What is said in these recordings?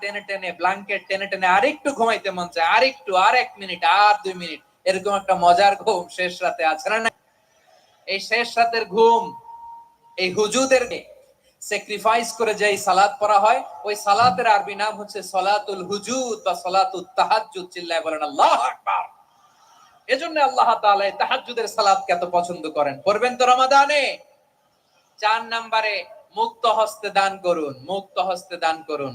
টেনে টেনে ব্ল্যাঙ্কেট টেনে টেনে আরেকটু ঘুমাইতে মন চায়, আরেকটু, আর এক মিনিট, আর দুই মিনিট। এরকম একটা মজার ঘুম শেষ রাতে আছে, না? এই শেষ রাতের ঘুম, এই হুজুদের স্যাক্রিফাইস করে যে সালাত পড়া হয়, ওই সালাতের আরবি নাম হচ্ছে সলাতুল হুজুদ বা সলাতুল তাহাজ্জুদ, চিল্লায় বলেন, আল্লাহ আকবার! এজন্য আল্লাহ তাআলা এই তাহাজ্জুদের সালাতকে এত পছন্দ করেন। পড়বেন তো রমাদানে? চার নম্বরে, মুক্ত হস্তে দান করুন, মুক্ত হস্তে দান করুন।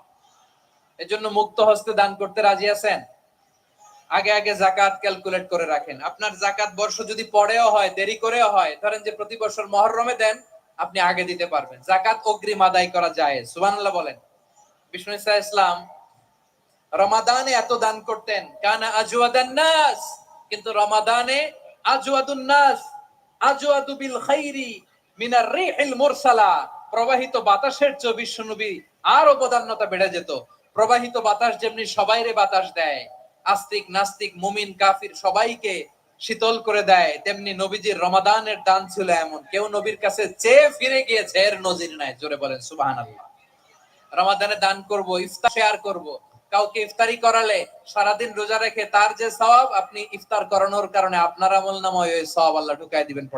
এজন্য মুক্ত হস্তে দান করতে রাজি আছেন? আগে আগে জাকাত ক্যালকুলেট করে রাখেন। আপনার জাকাত বর্ষ যদি পরেও হয়, দেরি করেও হয়, ধরেন যে প্রতি বছর মহরমে দেন, আপনি আগে দিতে পারবেন। জাকাত অগ্রিম আদায় করা যায় সুবহানাল্লাহ বলেন। বিষ্ণু ইসা ইসলাম, রমাদানে এত দান করতেন, কানা আজওয়াদান নাস, কিন্তু রমাদানে আজওয়াদুন নাস, আজওয়াদু বিল খাইরি মিনার রিহিল মুরসালা, প্রবাহিত বাতাসের চেয়ে বিশ্বনবী আর অবদান্যতা বেড়ে যেত। প্রবাহিত বাতাস যেমনি সবাইরে বাতাস দেয়, আস্তিক, নাস্তিক, মুমিন, কাফির সবাইকে শীতল করে দেয়, তেমনি নবীজির রমাদানের দান ছিল এমন। কেউ নবীর কাছে চেয়ে ফিরে গিয়েছে, এর নজির নাই, জোরে বলেন, সুবহানাল্লাহ। রমাদানে দান করব, ইফতার শেয়ার করব। কাউকে ইফতারি করালে সারাদিন রোজা রেখে তার যে সওয়াব, আপনি ইফতার করানোর কারণে আপনার আমল নামায় ওই সওয়াব আল্লাহ ঢুকাই দিবেন।